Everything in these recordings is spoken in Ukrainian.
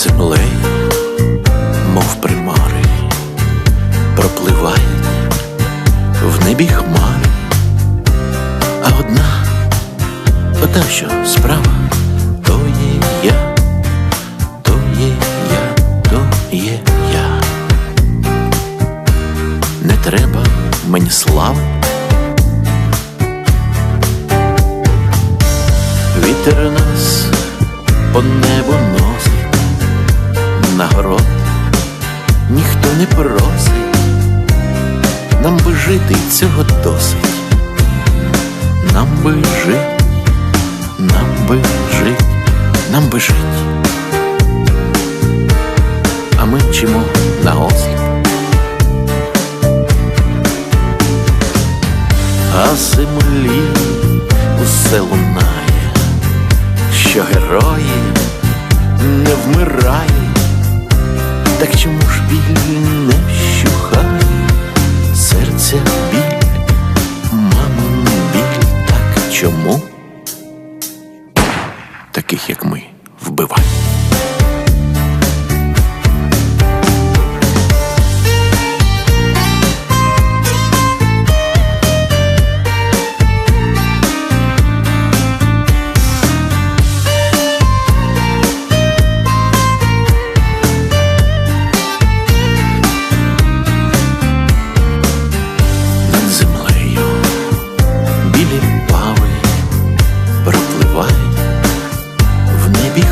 землею, мов примари, пропливають в небі хмари, а одна, ота, що справа, то є я, то є я, то є я. Не треба мені слави. Вітер нас по небу нагород ніхто не просить, нам би жити цього досить, нам би жить, нам би жить, нам би жить. А ми вчимо на осліп. А землі усе лунає, що герої не вмирають, так чому ж біль не вщухає, серця біль, мамин біль, так чому? Таких, як ми, вбивають.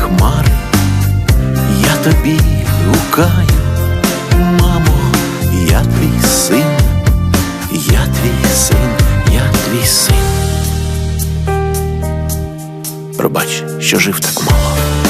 Хмари. Я тобі гукаю, мамо, я твій син, я твій син, я твій син. Пробач, що жив так мало.